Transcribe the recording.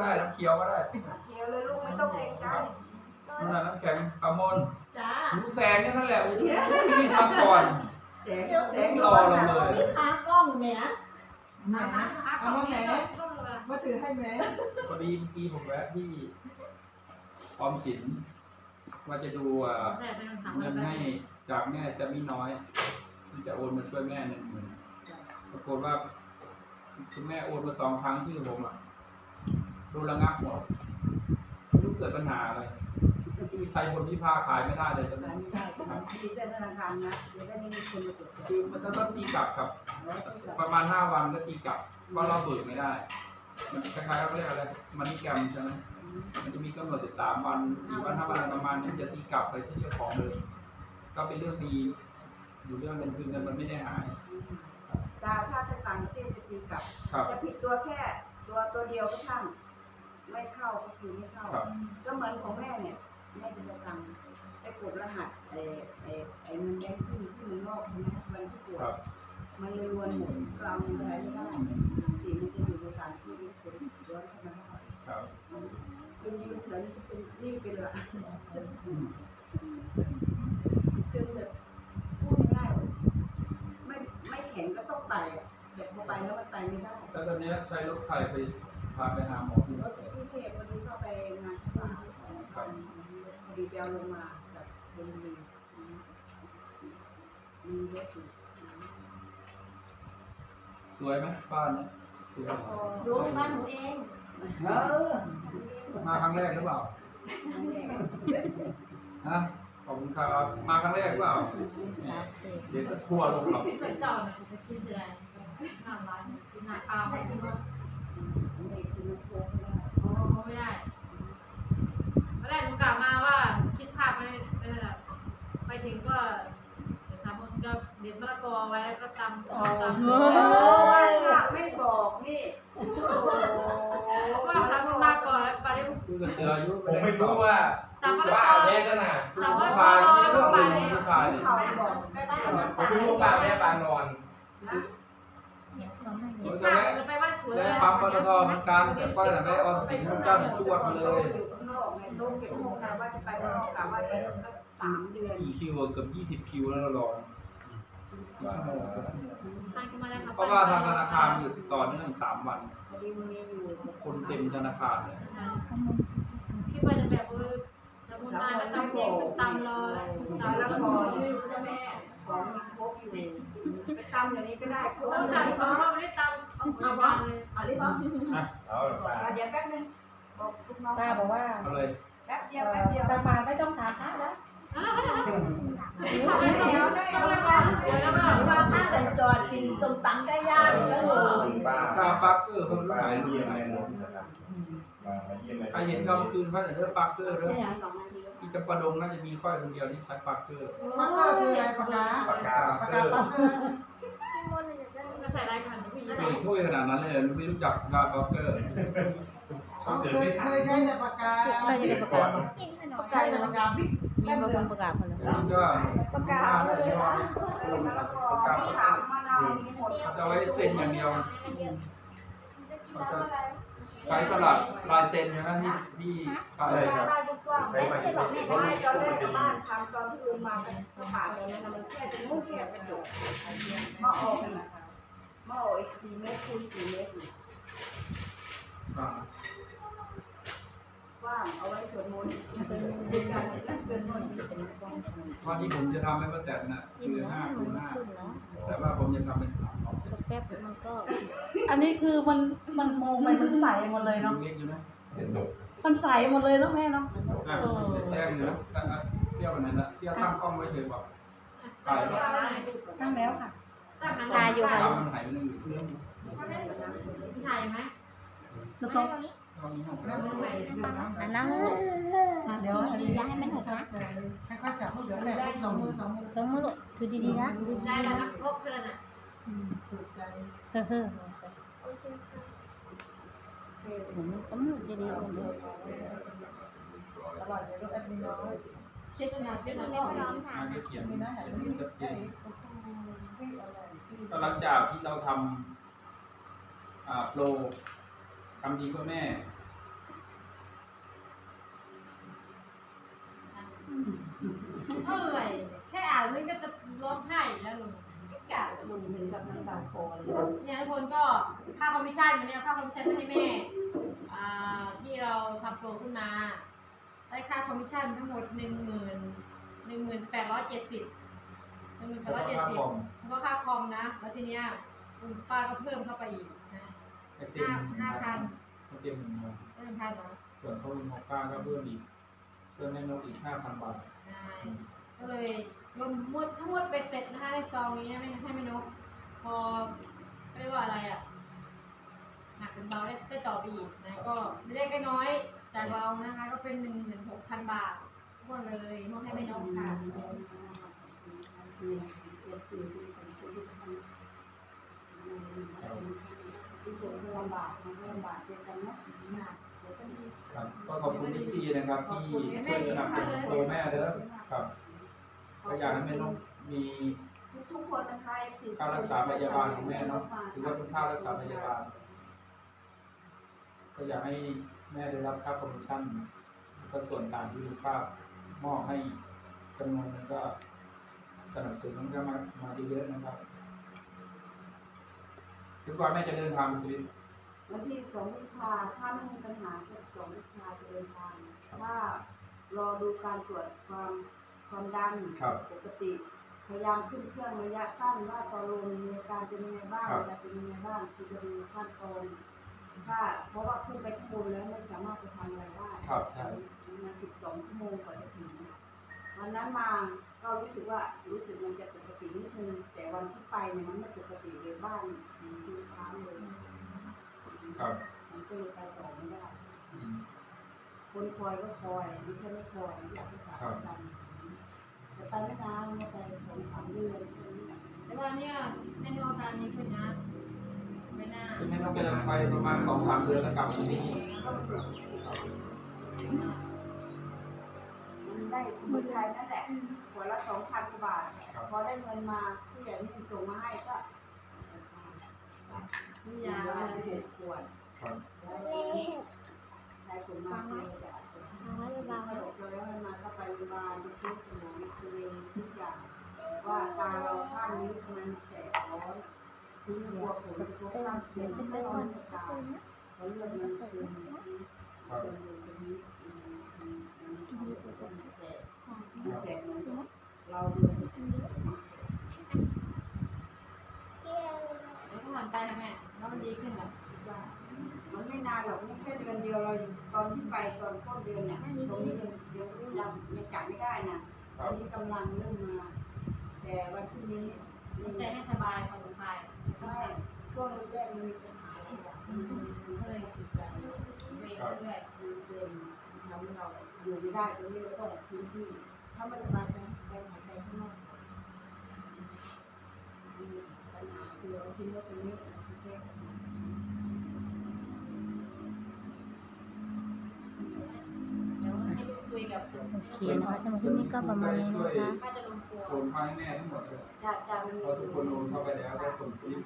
ได้น้ำเคี้ยวก็ได้เดี๋ยวเลยลูกไม่ต้องเกรงใจนั่นน่ะน้ำแข็งปลามนจ้าหนูแสงเนี่ยนั่นแหละโอ้โหนี่มาก่อนเสียงเดี๋ยวเสีเสียยงงรอเราเลยนี่ขากล้องแหมไหนเอามาแหนมาถือให้แหนพอดีเมื่อกี้ผมแวะที่ออมสินว่าจะดูอะเงินให้จากแม่แซมมี่น้อยที่จะโอนมาช่วยแม่หนึ่งหมื่นปรากฏว่าคุณแม่โอนมาสองครั้งชื่อผมอะโดนระงับหมดไม่รู้เกิดปัญหาอะไรชื่อชัยคนที่พาขายไม่ได้เลยตอนนั้นดีแต่ธนาคารนะเดี๋ยวก็ไม่มีคนมาตรวจสอบคือมันจะต้องตีกลับครับประมาณห้าวันก็ตีกลับเพราะเราเบิกไม่ได้ มันคล้ายๆเขาเรียกอะไรมันนิกรรมใช่ไหมมันจะมีกำหนดอยู่สามวันสี่วันห้าวันประมาณนี้จะตีกลับไปที่เจ้าของเลยก็เป็นเรื่องดีอยู่เรื่องเงินคืนเงินมันไม่ได้หายจ้าถ้าจะสั่งเส้นจะตีกลับครับจะผิดตัวแค่ตัวตัวเดียวก็ช่าง ไม่เข้าก็คือไม่เข้า ครับ ก็เหมือนของแม่เนี่ยแม่จะไปสั่งไปกดรหัสไอ้ไอ้ไอ้เงินแบงกิ้งที่มันนอกใช่ไหมวันที่กดครับ มันเลยรวนหมดเราเงินอะไรไม่ได้สีมันจะอยู่ในสถานที่ที่คนย้อนเข้ามาได้ครับเป็นยืนเฉยๆเป็นนี่เป็นละอืมจนแบบพูดง่ายๆไม่ไม่แข็งก็ต้องไต่อะแต่พอไปแล้วมันไต่ไม่ได้ แล้วตอนนี้ใช้รถไฟไปพาไปหาหมอที่ รถที่เทพวันนี้เข้าไปงานที่บ้านของพอดีเบลลงมาจากชลบุรีมีรถอยู่สวยไหมบ้านเนี่ยสวยพอดูบ้านหนูเองเออมาครั้งแรกหรือเปล่านั่นเองฮะขอบคุณครับมาครั้งแรกหรือเปล่าเดี๋ยวจะทัวร์ลงหรอกเป็นเจ้าเนี่ยจะกินอะไรน้ำร้านกินน้ำเปล่า ไม่ได้ไม่คือนโค้งไม่ได้ไม่ได้ไม่ได้หนูกลับมาว่าคิดภาพไปเออไปถึงก็เดี๋ยวสามคนก็เด็ดมะละกอไว้แล้วก็ตำตำโอ้ยไม่บอกนี่ว่าสามคนมาก่อนแล้วไปได้คุยกับเสืออยผมไม่รู้ว่าสามมะละป้ากอแม่ก็น่ะสามมะผู้ละกชาอยไม่แล้วใช่ก็ไปเรื่องผู้ชายเนี่ยเขาบอกผมไม่รู้ป้าแม่ปานอน นะ จะไปว่าสวยได้ปั๊มปตทเหมือนกันแต่ก็แต่ไม่ออมสินเจ้าหนึ่งจวดมาเลยอยู่ข้างนอกไงโต๊ะเก็บของแต่ว่าจะไปข้างนอกกะว่าจะสักสามเดือนกี่คิวเกือบยี่สิบคิวแล้วเรารอทางขึ้นมาได้ครับเพราะว่าทางธนาคารอยู่ต่อเนื่องสามวันพอดีมันมีอยู่คนเต็มธนาคารเลยคิดว่าจะแบบเออสมุนไพรก็ตำเองตำรอแล้วตอนตำแล้แล้ววพพออ ของมีครบอยู่ไปตำอย่างนี้ก็ได้ครบต้องเลจ่ายยเพราะว่าไม่ได้ตำเอาเอาบ้างเลยอะไรบ้างอะเอาป้าเดี๋ยวแป๊บนึงบอกลูกน้องป้าบอกว่าเอาเลยแป๊บเดียวแป๊บเดียวตาปาไม่ต้องถามพระแล้วทำให้ต้องต้องละก่อนสวยแล้วก็ว่าข้ากันจอดกินสมตำไก่ย่างก็เลยป้าค่าปักเกอร์คนร้าหายเยี่ยมอะไรหมดนะครับมามาเยี่ยมอะไรใครเห็นเขาเมื่อคืนเขาจะเลือกปักเกอร์เรื่อสองนาที ที่จะประดงน่าจะมีค่อยคนเดียวที่ใช้ปักเกอร์มันก็คืออะไรปากกาปากกาปากเกกาอร์ปักเกอร์ก็ใส่ลายขันผู้หญิงเคยถ้วยขนาดนั้นเลยไม่รู้จักงานปักเกอร์เขาเกิดเคยไม่เคทันยใช้แต่ปากกาไม่ได้ประกาศใช้แต่ปากกาบิ๊กมีบางคนประกาศคนละนี่ก็ประกาศมาเลได้ยยอนะมเออมะละกอมะขามมะนาวมีหมดเขาจะไว้เซ็นอย่างเดียวเขาจะ ใช้สลับลายเซ็นใช่ไหมที่ที่ใช้ใช่ครับได้ทุกกล้องใช้มาที่สิบไม่ตอนแรกกับบ้านทำตอนที่ลุงมาก็นผ่านตอนนั้นมันแค่จะมุ่งแค่กระจกม้ออกอีกหม้ออกอีกสี่เมตรคูณสี่เมตรอีกว่างเอาไว้สวดมนต์เป็นการนั่งสวดมนต์ว่าที่ผมจะทำให้ป้าแตนน่ะคือห้าคูณห้าแต่ว่าผมจะทำเป็นสามเอาสักแป๊บมันก็ อันนี้คือมันมันมองไปมันใสหมดเลยเนาะเล็กอยู่นะเป็นดกมันใสหมดเลยเนาะแม่เนาะอะแซงอยู่นะแต่อะเที่ยววันนั้นละเที่ยวตั้งกล้องไว้เฉยบอกถ่ายแล้วตั้งแล้วค่ะตายอยู่ค่ะตามมันหายไปนึงอยู่เรื่องถ่ายไหมสต๊อกตอนนี้ห้องแล้วมันไม่ดูนะอันนั้นเดี๋ยวอันนี้ย้ายมันหกนะให้เขาจับมือเดี๋ยวแม่สองมือสองมือสมมติลูก ถือดีๆนะได้แล้วนะโบเพื่อนอะเฮ้อเฮ้อเหมือนกำลังดีๆเลยอร่อยเลยลูกแอดมินน้อยเช็ดนาเช็ดนาซ้อมมันก็เขียมีน้าไหนมีเขียนก็หลังจากที่เราทำอ่าโปรทำดีกว่าแม่เท่าไหร่ แค่อ่านมันก็จะร้องไห้แล้วลุงกาดลุงถึงกับน้ำตาคลอเลยเนี่ยทุกคนก็ค่าคอมมิชชั่นวันนี้ค่าคอมมิชชั่นให้แม่อ่าที่เราทำโปรขึ้นมา ได้ค่าคอมมิชชั่นทั้งหมดหนึ่งหมื่นหนึ่งหมื่นแปดร้อยเจ็ดสิบหนึ่งหมื่นแปดร้อยเจ็ดสิบเฉพาะค่าคอมนะ แล้วทีเนี้ยคุณป้าก็เพิ่มเข้าไปอีกนะไม่เต็มห้าห้าพันไม่เต็มหนึ่งหมื่นเพิ่มพันเหรอส่วนเขาลุงของป้าก็เพิ่มอีกเพิ่มให้นกอีกห้าพันบาทใช่ก็เลย รวมหมดทั้งหมดไปเสร็จนะคะในซองนี้นะไม่ให้ไม่นก พอเรียกว่าอะไรอะหนักเป็นเบาได้ได้ต่อไปอีกนะก็ไม่ได้ก็น้อยจากเรานะคะ ก็เป็นหนึ่งหมื่นหกพันบาททั้งหมดเลยมอบให้ไม่นกค่ะก็บสิ่งที่สำคัญที่ทำที่ผมลำบากลำบากเจอกันเนาะหนักครับก็ขอบคุณที่ซีนะครับที่ช่วยสนับสนุนโปรแม่เด้อครับ ก็อยากให้แม่นกมีทุกคนนะคะคือค่ารักษาพยาบาลของแม่เนาะถือว่าเป็นค่ารักษาพยาบาล ก็อยากให้แม่ได้รับค่าคอมมิชชั่นแล้วก็ส่วนต่างที่ลูกค้ามอบให้จำนวนนึงก็สนับสนุนก็มามาเยอะๆนะครับคือกว่าแม่จะเดินทางสวิตวันที่สองพฤษภาถ้าไม่มีปัญหาก็สองพฤษภาจะเดินทาง ถ้ารอดูการตรวจความ ความดันครับปกติ พยายามขึ้นเครื่องระยะสั้นว่าตอนลงมีอาการเป็นยังไงบ้างครับเวลาเป็นยังไงบ้างคือจะดูขั้นตอนถ้าเพราะว่าขึ้นไปข้างบนแล้วไม่สามารถจะทำอะไรได้ครับใช่มันสิบสองชั่วโมงกว่าจะถึงวันนั้นมาก็รู้สึกว่ารู้สึกมันจะปกตินิดนึงแต่วันที่ไปเนี่ยมันไม่ปกติเลยบ้านมันคือค้างเลยครับมันก็เลยไปต่อไม่ได้ อืม คนคอยก็คอยไม่ใช่ไม่คอยอยากให้สาวกันแต่ ไปไม่นานมาไปสองสามเดือนแต่ว่าเนี่ยแม่นกอาการนี้ขึ้นนะไม่น่าคือแม่นกจะไปประมาณสองสามเดือนแล้วกลับมาที่นี่ครับมันได้เมืองไทยนั่นแหละหัวละสองพันกว่าบาท พอได้เงินมาที่อย่างนี้ส่งมาให้ก็มียายาไปอะไรหกขวดครับใช้ส่วนมากเลยจะอาจจะทาง ไว้เบาถ้าเราจะแล้วมันก็ไปรงพยาบานเช็คสมองเอ็กซเรย์ทุกอย่างว่าตาเราข้างนี้มันแสบร้อนทิ้งหัวผมตัวข้างเขียนไม่ร้อนตาแล้วเลือดมันซึมซึมอยู่ตรงนี้อืมอืมอืมมันแสบมันแสบเหมือนเราดู แล้วก็หวันไปทำไมแล้วมันดีขึ้นเหรอ ว่ามันไม่นานหรอกนี่แค่เดือนเดียวเราตอนที่ไปตอนต้นเดือนเนี่ยตรงนี้ยังยังยังยังจับไม่ได้นะต อนนี้กำลังเริ่มมา แต่วันพรุ่งนี้นี่ใจให้สบายผ่อนคลายไม่ช่วงแรกๆมันมีปัญหาอะไรอย่างเงี้ยมันก็เลยติดใจเรื่อยๆเรื่อยมันเป็นทำให้เราอยู่ไม่ได้ตรงนี้เราต้องออกพื้นที่ถ้าไม่สบายใจไปหายใจข้างนอกมีปัญหาคือเราคิดว่าตรงนี้เราแก้ปัญหา กับๆโอเคนะคะสำหรับคลิปนี้ก็ประมาณนี้นะคะป้าจะลงตัว โอนมาให้แม่ทั้งหมดเลยจะจะมันมีเพราะทุกคนโอนเข้าไปแล้วก็ส่งสลิป